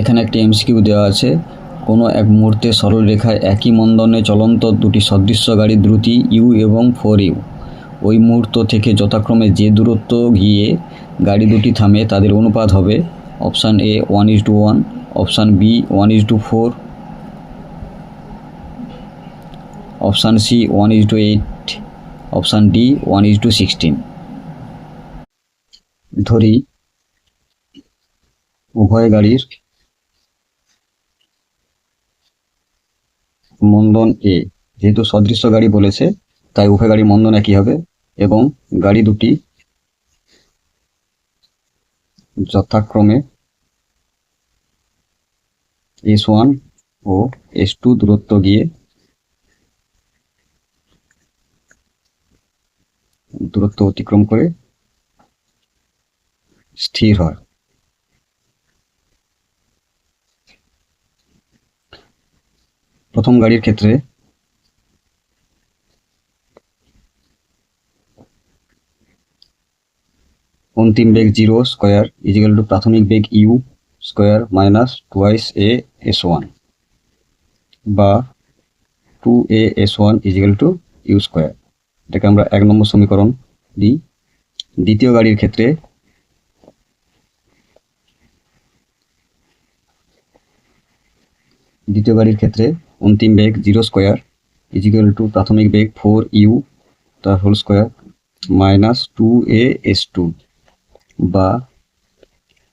এখানে একটি এমসিকিউ দেওয়া আছে। কোনো এক মুহূর্তে সরল রেখায় একই মন্দনে চলন্ত দুটি সদৃশ্য গাড়ির দ্রুতি ইউ এবং ফোর ইউ। ওই মুহূর্ত থেকে যথাক্রমে যে দূরত্ব গিয়ে গাড়ি দুটি থামে, তাদের অনুপাত হবে option A one is to one, option B one is to four, option C one is to eight, option D one is to sixteen. ধরি, উভয় গাড়ির মন্দন এ। যেহেতু সদৃশ্য গাড়ি বলেছে, তাই উভয় গাড়ি মন্দন একই হবে এবং গাড়ি দুটি যথাক্রমে এস ওয়ান ও এস টু দূরত্ব গিয়ে দূরত্ব অতিক্রম করে স্থির হয়। প্রথম গাড়ির ক্ষেত্রে। অন্তিম বেগ zero square is equal to প্রাথমিক বেগ u square minus twice A S one বা two A S one is equal to u square. এটাকে আমরা এক নম্বর সমীকরণ দিই। দ্বিতীয় গাড়ির ক্ষেত্রে দ্বিতীয় গাড়ির ক্ষেত্রে অন্তিম বেগ zero square is equal to প্রাথমিক বেগ ফোর ইউ তার whole square minus two A S two বা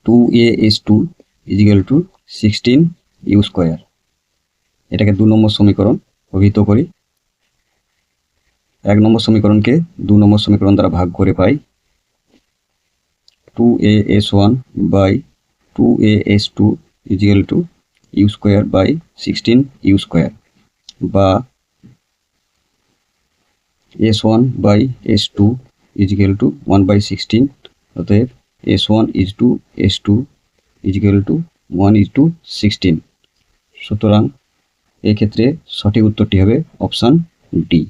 two A S two is equal to sixteen u square এটাকে দু নম্বর সমীকরণ অভিহিত করি। এক নম্বর সমীকরণকে দু নম্বর সমীকরণ দ্বারা ভাগ করে পাই। Two A S one by two A S two is equal to u square by sixteen u square বা S one by S two is equal to one by sixteen অতএব S one is to S two is equal to one is to sixteen সুতরাং এক্ষেত্রে সঠিক উত্তরটি হবে option D